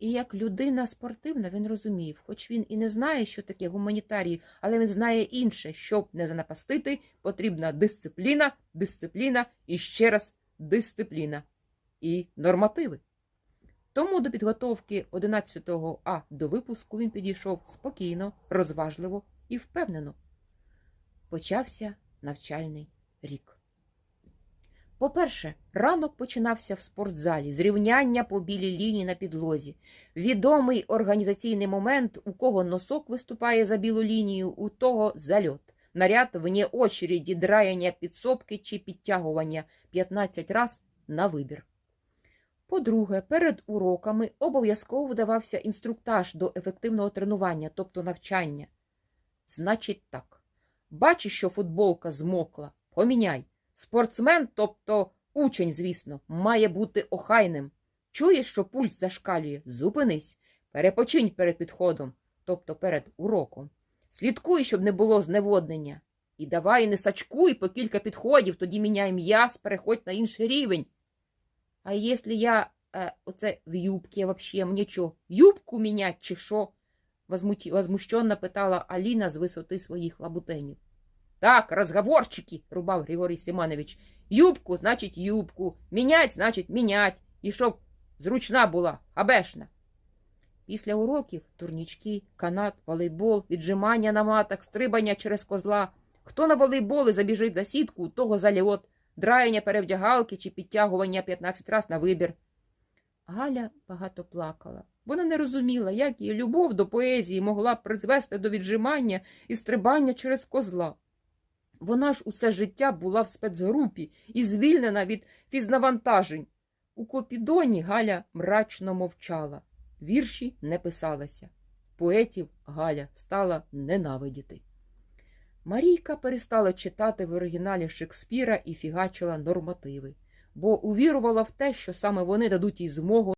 І як людина спортивна, він розумів, хоч він і не знає, що таке гуманітарії, але він знає інше, щоб не занапастити, потрібна дисципліна, дисципліна і ще раз дисципліна і нормативи. Тому до підготовки 11 А до випуску він підійшов спокійно, розважливо і впевнено. Почався навчальний рік. По-перше, ранок починався в спортзалі з рівняння по білій лінії на підлозі. Відомий організаційний момент, у кого носок виступає за білу лінію, у того зальот. Наряд вне очереді, драяння підсобки чи підтягування 15 раз на вибір. По-друге, перед уроками обов'язково видавався інструктаж до ефективного тренування, тобто навчання. Значить так. Бачиш, що футболка змокла, поміняй. Спортсмен, тобто учень, звісно, має бути охайним. Чуєш, що пульс зашкалює? Зупинись. Перепочинь перед підходом, тобто перед уроком. Слідкуй, щоб не було зневоднення. І давай не сачкуй по кілька підходів, тоді міняй м'яз, переходь на інший рівень. А якщо я е, оце в юбці вообще, мені що, юбку мінять чи що? Возмущенно питала Аліна з висоти своїх лабутенів. Так, розговорчики, рубав Григорій Семенович. Юбку, значить, юбку. Мінять, значить, мінять. І щоб зручна була, абешна. Після уроків турнічки, канат, волейбол, віджимання на матах, стрибання через козла. Хто на волейболи забіжить за сітку, у того зальот, драяння перевдягалки чи підтягування 15 раз на вибір. Галя багато плакала. Вона не розуміла, як її любов до поезії могла призвести до віджимання і стрибання через козла. Вона ж усе життя була в спецгрупі і звільнена від фізнавантажень. У Копідоні Галя мрачно мовчала. Вірші не писалися. Поетів Галя стала ненавидіти. Марійка перестала читати в оригіналі Шекспіра і фігачила нормативи, бо увірувала в те, що саме вони дадуть їй змогу